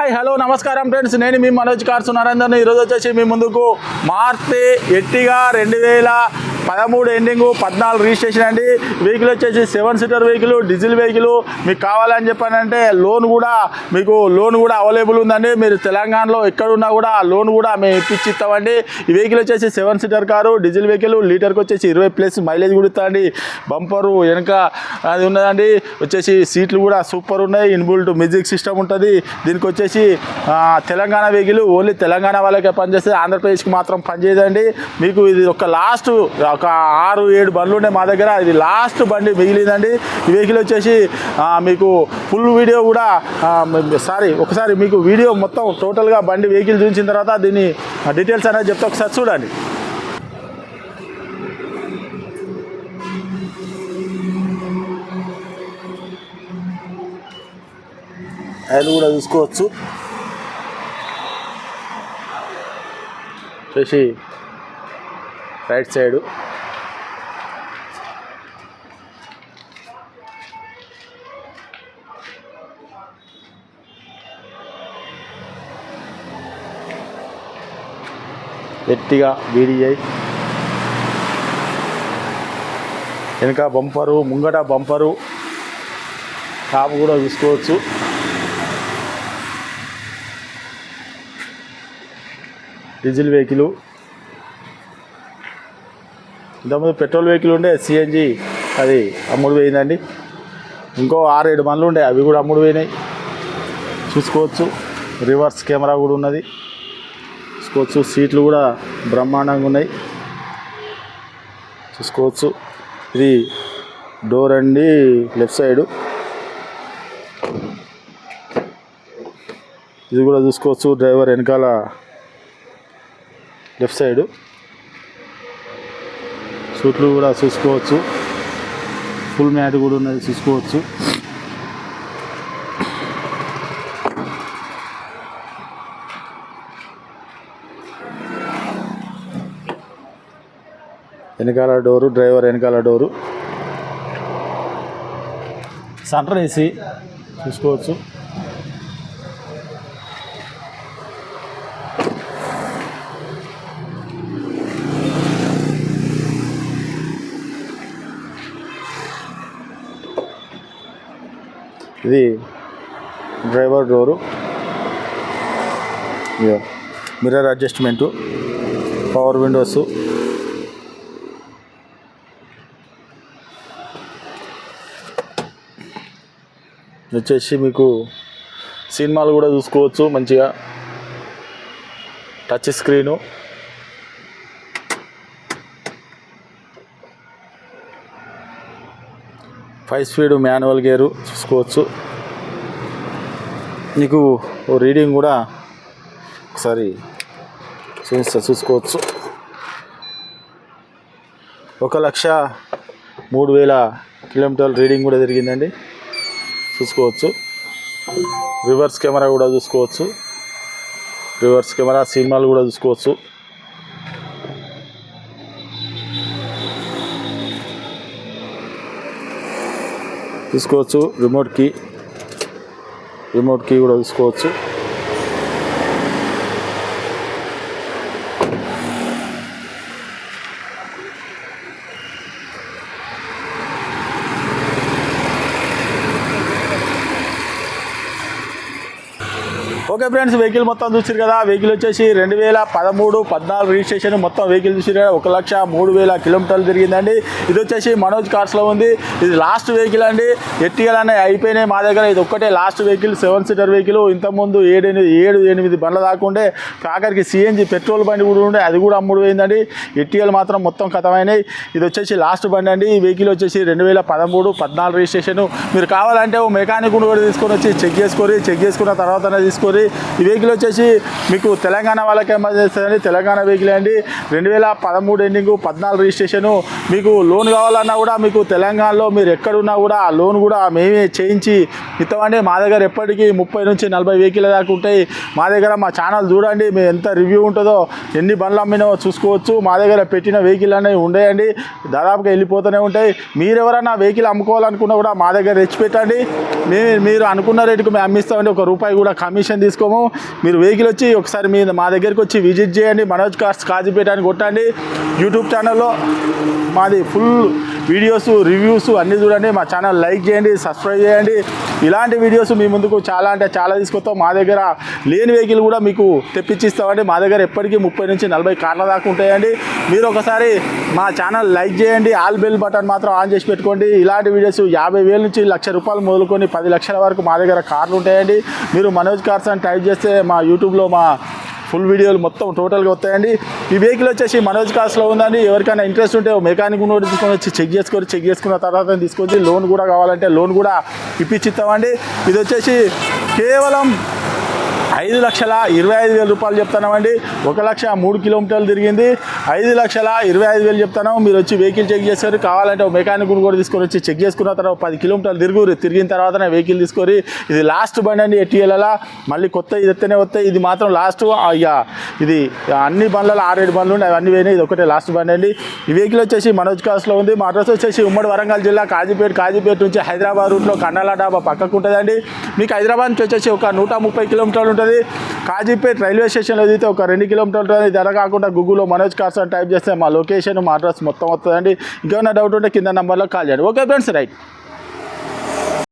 Hi hello నమస్కారం friends. నేను మీ Manoj cars. నరేందర్ని ఈరోజు వచ్చేసి మీ ముందుకు మార్తి ఎట్టిగా రెండు వేల పదమూడు ఎండింగ్ పద్నాలుగు రిజిస్ట్రేషన్ అండి. వెహికల్ వచ్చేసి seven seater vehicle diesel vehicle మీకు కావాలని చెప్పానంటే లోన్ కూడా మీకు లోన్ కూడా అవైలబుల్ ఉందండి. మీరు తెలంగాణలో ఎక్కడున్నా కూడా లోన్ కూడా మేము ఇప్పించి ఇస్తామండి. ఈ వెహికల్ వచ్చేసి seven seater car diesel vehicle లీటర్కి వచ్చేసి ఇరవై ప్లస్ మైలేజ్ కూడా ఇస్తాండి బంపరు వెనక అది ఉన్నదండి. వచ్చేసి సీట్లు కూడా సూపర్ ఉన్నాయి. ఇన్బుల్ట్ మ్యూజిక్ సిస్టమ్ ఉంటుంది. దీనికి వచ్చేసి తెలంగాణ వెహికల్ ఓన్లీ తెలంగాణ వాళ్ళకే పనిచేస్తుంది. ఆంధ్రప్రదేశ్కి మాత్రం పనిచేయదండి. మీకు ఇది ఒక లాస్ట్ ఒక ఆరు ఏడు బండ్లు ఉన్నాయి మా దగ్గర. ఇది లాస్ట్ బండి మిగిలిందండి. ఈ వెహికల్ వచ్చేసి మీకు ఫుల్ వీడియో కూడా సారీ ఒకసారి మీకు వీడియో మొత్తం టోటల్గా బండి వెహికల్ చూపించిన తర్వాత దీని డీటెయిల్స్ అనేది చెప్తే. ఒకసారి చూడండి. అది కూడా చూసుకోవచ్చు. వచ్చేసి రైట్ సైడ్. ఎట్టిగా బీడీఐ వెనక బంపరు ముంగట బంపరు. టాప్ కూడా చూసుకోవచ్చు. Diesel vehicle. ఇంతకుముందు పెట్రోల్ వెహికల్ ఉండే సిఎన్జి అది అమ్ముడు పోయిందండి. ఇంకో ఆరు ఏడు బండ్లు ఉండే అవి కూడా అమ్ముడు పోయినాయి. చూసుకోవచ్చు. రివర్స్ కెమెరా కూడా ఉన్నది. చూసుకోవచ్చు. సీట్లు కూడా బ్రహ్మాండంగా ఉన్నాయి. చూసుకోవచ్చు. ఇది డోర్ అండి లెఫ్ట్ సైడు. ఇది కూడా చూసుకోవచ్చు. డ్రైవర్ వెనకాల లెఫ్ట్ సైడు. సూట్లు కూడా చూసుకోవచ్చు. ఫుల్ మ్యాట్ కూడా ఉన్నది చూసుకోవచ్చు. వెనకాల డోరు డ్రైవర్ వెనకాల డోరు. సెంటర్ ఏసీ చూసుకోవచ్చు. ఇది driver door. Mirror adjustment power windows. వచ్చేసి మీకు సినిమాలు కూడా చూసుకోవచ్చు మంచిగా. Touch screen five speed manual gear చూసుకోవచ్చు. మీకు ఓ రీడింగ్ కూడా ఒకసారి చూస్తా చూసుకోవచ్చు. ఒక లక్ష మూడు వేల కిలోమీటర్ల రీడింగ్ కూడా జరిగిందండి. చూసుకోవచ్చు. రివర్స్ కెమెరా కూడా చూసుకోవచ్చు. రివర్స్ కెమెరా సినిమాలు కూడా చూసుకోవచ్చు. చూసుకోవచ్చు. రిమోట్ కీ రిమోట్ కీ కూడా చూసుకోవచ్చు. ఓకే ఫ్రెండ్స్ వెహికల్ మొత్తం చూసారు కదా. వెహికల్ వచ్చేసి రెండు వేల పదమూడు పద్నాలుగు రిజిస్ట్రేషన్ మొత్తం వెహికల్ చూసారు. కదా ఒక లక్ష మూడు వేల కిలోమీటర్లు తిరిగిందండి. ఇది వచ్చేసి మనోజ్ కార్స్లో ఉంది. ఇది లాస్ట్ వెహికల్ అండి. ఎట్టిగలనే అయిపోయినాయి మా దగ్గర. ఇది ఒక్కటే last vehicle seven seater vehicle ఇంతకుముందు ఏడు ఎనిమిది ఏడు ఎనిమిది బండ్ల దాకుండే కాకరికి సిఎన్జి పెట్రోల్ బండి కూడా ఉండే. అది కూడా అమ్ముడు పోయిందండి ఎట్టిగలు మాత్రం మొత్తం కథమైనాయి. ఇది వచ్చేసి లాస్ట్ బండి అండి. ఈ వెహికల్ వచ్చేసి రెండు వేల పదమూడు పద్నాలుగు రిజిస్ట్రేషన్. మీరు కావాలంటే ఓ మెకానిక్ కూడా తీసుకొని వచ్చి చెక్ చేసుకొని చెక్ చేసుకున్న తర్వాతనే తీసుకొని ఈ వెహికల్ వచ్చేసి మీకు తెలంగాణ వాళ్ళకే చేస్తుందండి తెలంగాణ వెహికల్ అండి. రెండు వేల పదమూడు ఎండింగ్ పద్నాలుగు రిజిస్ట్రేషను. మీకు లోన్ కావాలన్నా కూడా మీకు తెలంగాణలో మీరు ఎక్కడున్నా కూడా ఆ లోన్ కూడా మేమే చేయించి ఇస్తామండి మా దగ్గర ఎప్పటికీ ముప్పై నుంచి నలభై వెహికల్ దాకా ఉంటాయి. మా దగ్గర మా ఛానల్ చూడండి మేము ఎంత రివ్యూ ఉంటుందో ఎన్ని బండ్లు అమ్మినో చూసుకోవచ్చు. మా దగ్గర పెట్టిన వెహికల్ అనేవి ఉండేయండి. దాదాపుగా వెళ్ళిపోతూనే ఉంటాయి. మీరు ఎవరైనా వెహికల్ అమ్ముకోవాలనుకున్నా కూడా మా దగ్గర తెచ్చిపెట్టండి. మీరు అనుకున్న రేటుకు మేము అమ్మిస్తామండి. ఒక రూపాయి కూడా కమిషన్ తీసుకు తీసుకోము మీరు వెహికల్ వచ్చి ఒకసారి మీ మా దగ్గరికి వచ్చి విజిట్ చేయండి. మనోజ్ కార్స్ కాజీపేట అని కొట్టండి. యూట్యూబ్ ఛానల్లో మాది ఫుల్ వీడియోస్ రివ్యూస్ అన్నీ చూడండి. మా ఛానల్ లైక్ చేయండి సబ్స్క్రైబ్ చేయండి. ఇలాంటి వీడియోస్ మీ ముందుకు చాలా అంటే చాలా తీసుకొస్తాం. మా దగ్గర లేని వెహికల్ కూడా మీకు తెప్పించిస్తామండి. మా దగ్గర ఎప్పటికీ ముప్పై నుంచి నలభై కార్ల దాకా ఉంటాయండి. మీరు ఒకసారి మా ఛానల్ లైక్ చేయండి. ఆల్ బెల్ బటన్ మాత్రం ఆన్ చేసి పెట్టుకోండి. ఇలాంటి వీడియోస్ యాభై వేల నుంచి లక్ష రూపాయలు మొదలుకొని పది లక్షల వరకు మా దగ్గర కార్లు ఉంటాయండి. మీరు మనోజ్ కార్స్ అండ్ టైప్ చేస్తే మా యూట్యూబ్లో మా ఫుల్ వీడియోలు మొత్తం టోటల్గా వస్తాయండి. ఈ వెహికల్ వచ్చేసి మనోజ్ కాస్ట్లో ఉందండి. ఎవరికైనా ఇంట్రెస్ట్ ఉంటే మెకానిక్ కూడా తీసుకొని వచ్చి చెక్ చేసుకొని చెక్ చేసుకున్న తర్వాత తీసుకొచ్చి లోన్ కూడా కావాలంటే లోన్ కూడా ఇప్పించిస్తామండి. ఇది వచ్చేసి కేవలం ఐదు లక్షల ఇరవై ఐదు వేల రూపాయలు చెప్తున్నామండి. ఒక లక్ష మూడు కిలోమీటర్లు తిరిగింది. ఐదు లక్షల ఇరవై ఐదు వేలు చెప్తాను మీరు వచ్చి వెహికల్ చెక్ చేస్తారు. కావాలంటే ఒక మెకానిక్ కూడా తీసుకొని వచ్చి చెక్ చేసుకున్న తర్వాత పది కిలోమీటర్లు తిరుగురు. తిరిగిన తర్వాత వెహికల్ తీసుకొని ఇది లాస్ట్ బండి అండి ఎట్టిఎల్లా మళ్ళీ కొత్త ఇది ఎత్తనే వస్తాయి ఇది మాత్రం లాస్ట్ ఇక ఇది అన్ని బండ్లలో ఆరేడు బండ్లు ఉన్నాయి. అవన్నీ పోయినాయి. ఇది ఒకటే లాస్ట్ బండి అండి. ఈ వెహికల్ వచ్చేసి మనోజ్ కాస్లో ఉంది. మా అడ్రస్ వచ్చేసి ఉమ్మడి వరంగల్ జిల్లా కాజీపేట. కాజీపేట నుంచి హైదరాబాద్ రూట్లో కన్నాల డాబా పక్కకు ఉంటుందండి. మీకు హైదరాబాద్ నుంచి వచ్చేసి ఒక నూట ముప్పై కిలోమీటర్లు ఉంటుంది కాజీపేట్ రైల్వే స్టేషన్లో అయితే ఒక రెండు కిలోమీటర్లు ఉంటుంది. ధర కాకుండా గూగుల్లో మనోజ్ కార్స్ అని టైప్ చేస్తే మా లొకేషన్ మా అడ్రస్ మొత్తం వస్తుందండి. ఇంకేమైనా డౌట్ ఉంటే కింద నెంబర్లో కాల్ చేయండి. Okay friends right.